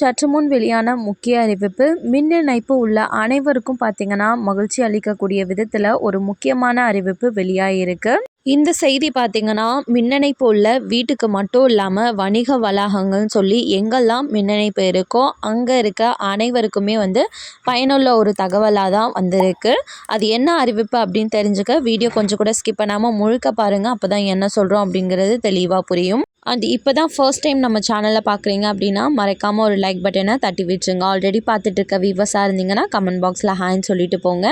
சற்று முன் வெளியான முக்கிய அறிவிப்பு மின் இணைப்பு உள்ள அனைவருக்கும் பார்த்தீங்கன்னா மகிழ்ச்சி அளிக்கக்கூடிய விதத்தில் ஒரு முக்கியமான அறிவிப்பு வெளியாகிருக்கு இந்த செய்தி பார்த்தீங்கன்னா மின்னணை போல வீட்டுக்கு மட்டும் இல்லாமல் வணிக வளாகங்கள்னு சொல்லி எங்கெல்லாம் மின்னணைப்பு இருக்கோ அங்கே இருக்க அனைவருக்குமே வந்து பயனுள்ள ஒரு தகவலாக தான் வந்திருக்கு. அது என்ன அறிவிப்பு அப்படின்னு தெரிஞ்சுக்க வீடியோ கொஞ்சம் கூட ஸ்கிப் பண்ணாமல் முழுக்க பாருங்கள் அப்போ தான் என்ன சொல்கிறோம் அப்படிங்கிறது தெளிவாக புரியும். அண்ட் இப்போ தான் ஃபர்ஸ்ட் டைம் நம்ம சேனலை பார்க்குறீங்க அப்படின்னா மறக்காமல் ஒரு லைக் பட்டனை தட்டி விட்டுருங்க. ஆல்ரெடி பார்த்துட்டு இருக்க வியூவர்ஸாக இருந்தீங்கன்னா கமெண்ட் பாக்ஸில் ஹேண்ட் சொல்லிட்டு போங்க.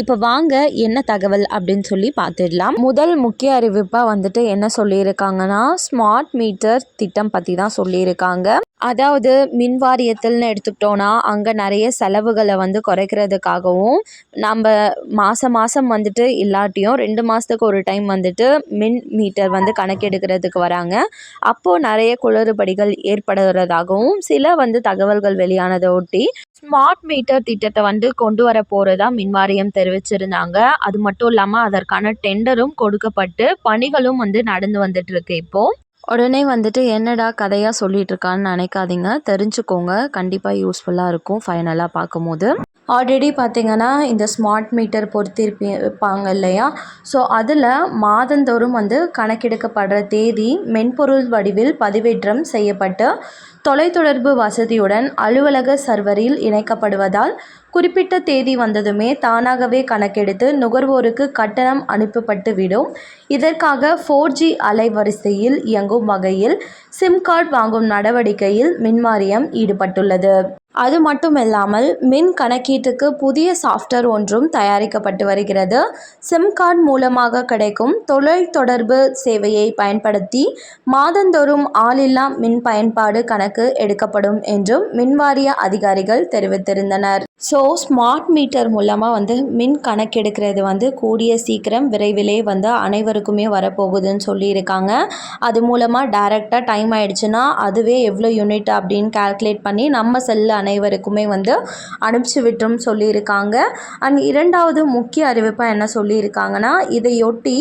இப்போ வாங்க என்ன தகவல் அப்படின்னு சொல்லி பார்த்துடலாம். முதல் முக்கிய அறிவிப்பாக வந்துட்டு என்ன சொல்லியிருக்காங்கன்னா ஸ்மார்ட் மீட்டர் திட்டம் பற்றி தான் சொல்லியிருக்காங்க. அதாவது மின் வாரியத்தில்னு எடுத்துக்கிட்டோன்னா அங்கே நிறைய செலவுகளை வந்து குறைக்கிறதுக்காகவும் நம்ம மாதம் மாதம் வந்துட்டு இல்லாட்டியும் ரெண்டு மாதத்துக்கு ஒரு டைம் வந்துட்டு மின் மீட்டர் வந்து கணக்கெடுக்கிறதுக்கு வராங்க. அப்போது நிறைய குளறுபடிகள் ஏற்படுறதாகவும் சில வந்து தகவல்கள் வெளியானதை ஒட்டி ஸ்மார்ட் மீட்டர் திட்டத்தை வந்து கொண்டு வர போகிறதா மின்வாரியம் தெரிவிச்சிருந்தாங்க. அது மட்டும் இல்லாமல் அதற்கான டெண்டரும் கொடுக்கப்பட்டு பணிகளும் வந்து நடந்து வந்துட்டு இருக்கு இப்போது உடனே வந்துட்டு என்னடா கதையாக சொல்லிட்டு இருக்கான்னு நினைக்காதீங்க. தெரிஞ்சுக்கோங்க. கண்டிப்பாக யூஸ்ஃபுல்லாக இருக்கும். ஃபைனலாக பார்க்கும்போது. ஆல்ரெடி பார்த்திங்கன்னா இந்த ஸ்மார்ட் மீட்டர் பொருத்திருப்பி இருப்பாங்க இல்லையா? ஸோ அதில் மாதந்தோறும் வந்து கணக்கெடுக்கப்படுற தேதி மென்பொருள் வடிவில் பதிவேற்றம் செய்யப்பட்டு தொலைத்தொடர்பு வசதியுடன் அலுவலக சர்வரில் இணைக்கப்படுவதால் குறிப்பிட்ட தேதி வந்ததுமே தானாகவே கணக்கெடுத்து நுகர்வோருக்கு கட்டணம் அனுப்பப்பட்டுவிடும். இதற்காக ஃபோர் ஜி அலைவரிசையில் இயங்கும் வகையில் சிம் கார்டு வாங்கும் நடவடிக்கையில் மின்வாரியம் ஈடுபட்டுள்ளது. அது மட்டுமில்லாமல் மின் கணக்கீட்டுக்கு புதிய சாஃப்ட்வேர் ஒன்றும் தயாரிக்கப்பட்டு வருகிறது. சிம் கார்டு மூலமாக கிடைக்கும் தொலைத்தொடர்பு சேவையை பயன்படுத்தி மாதந்தோறும் ஆளில்லா மின் பயன்பாடு கணக்கு எடுக்கப்படும் என்றும் மின்வாரிய அதிகாரிகள் தெரிவித்திருந்தனர். ஸோ ஸ்மார்ட் மீட்டர் மூலமாக வந்து மின் கணக்கெடுக்கிறது வந்து கூடிய சீக்கிரம் விரைவிலே வந்து அனைவருக்குமே வரப்போகுதுன்னு சொல்லியிருக்காங்க. அது மூலமாக டைரெக்டாக டைம் ஆயிடுச்சுன்னா அதுவே எவ்வளோ யூனிட் அப்படின்னு கால்குலேட் பண்ணி நம்ம செல்லு அனைவருக்குமே வந்து அனுப்பிச்சி விட்டுரும் சொல்லியிருக்காங்க. அண்ட் இரண்டாவது முக்கிய அறிவிப்பாக என்ன சொல்லியிருக்காங்கன்னா இதையொட்டி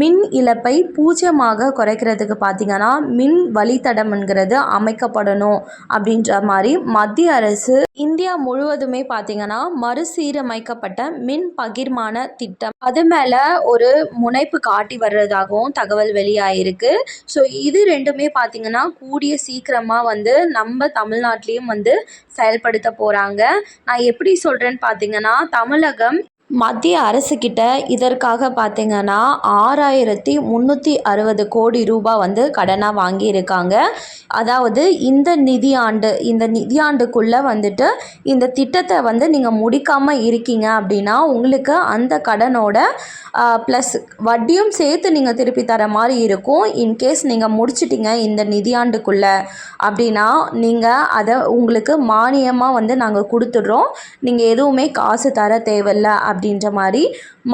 மின் இழப்பை பூஜ்ஜியமாக குறைக்கிறதுக்கு பார்த்தீங்கன்னா மின் வழித்தடம்ங்கிறது அமைக்கப்படணும் அப்படின்ற மாதிரி மத்திய அரசு இந்தியா முழுவதுமே பார்த்தீங்கன்னா மறுசீரமைக்கப்பட்ட மின் பகிர்மான திட்டம். அது மேலே ஒரு முனைப்பு காட்டி வர்றதாகவும் தகவல் வெளியாயிருக்கு. ஸோ இது ரெண்டுமே பார்த்தீங்கன்னா கூடிய சீக்கிரமாக வந்து நம்ம தமிழ்நாட்டிலையும் வந்து செயல்படுத்த போகிறாங்க நான் எப்படி சொல்கிறேன்னு பார்த்தீங்கன்னா தமிழகம் மத்திய அரசுக்கிட்ட இதற்காக பார்த்திங்கன்னா ஆறாயிரத்தி முந்நூற்றி அறுபது கோடி ரூபாய் வந்து கடனாக வாங்கியிருக்காங்க. அதாவது இந்த நிதியாண்டு இந்த நிதியாண்டுக்குள்ளே வந்துட்டு இந்த திட்டத்தை வந்து நீங்கள் முடிக்காமல் இருக்கீங்க அப்படின்னா உங்களுக்கு அந்த கடனோட ப்ளஸ் வட்டியும் சேர்த்து நீங்கள் திருப்பி தர மாதிரி இருக்கும். இன்கேஸ் நீங்கள் முடிச்சிட்டிங்க இந்த நிதியாண்டுக்குள்ளே அப்படின்னா நீங்கள் அதை உங்களுக்கு மானியமாக வந்து நாங்கள் கொடுத்துட்றோம். நீங்கள் எதுவுமே காசு தர தேவையில்ல அப்படின்ற மாதிரி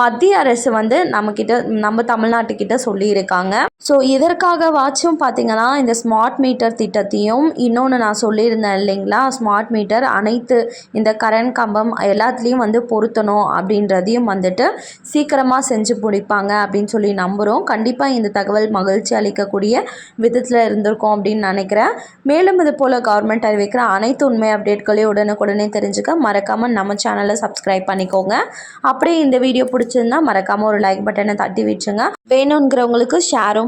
மத்திய அரசு வந்து நம்மக்கிட்ட நம்ம தமிழ்நாட்டுக்கிட்ட சொல்லியிருக்காங்க. ஸோ இதற்காகவாச்சும் பார்த்தீங்கன்னா இந்த ஸ்மார்ட் மீட்டர் திட்டத்தையும் இன்னொன்று நான் சொல்லியிருந்தேன் இல்லைங்களா? ஸ்மார்ட் மீட்டர் அனைத்து இந்த கரண்ட் கம்பம் எல்லாத்துலேயும் வந்து பொருத்தணும் அப்படின்றதையும் வந்துட்டு சீக்கிரமாக செஞ்சு முடிப்பாங்க அப்படின்னு சொல்லி நம்புகிறோம் கண்டிப்பாக இந்த தகவல் மகிழ்ச்சி அளிக்கக்கூடிய விதத்தில் இருந்திருக்கும் அப்படின்னு நினைக்கிறேன். மேலும் இது போல் கவர்மெண்ட் அறிவிக்கிற அனைத்து உண்மை அப்டேட்களையும் உடனுக்குடனே தெரிஞ்சுக்க மறக்காமல் நம்ம சேனலை சப்ஸ்கிரைப் பண்ணிக்கோங்க. அப்படியே இந்த வீடியோ பிடிச்சிருந்தா மறக்காமல் ஒரு லைக் பட்டனை தட்டி விட்டுருங்க வேணுங்கிறவங்களுக்கு ஷேரும்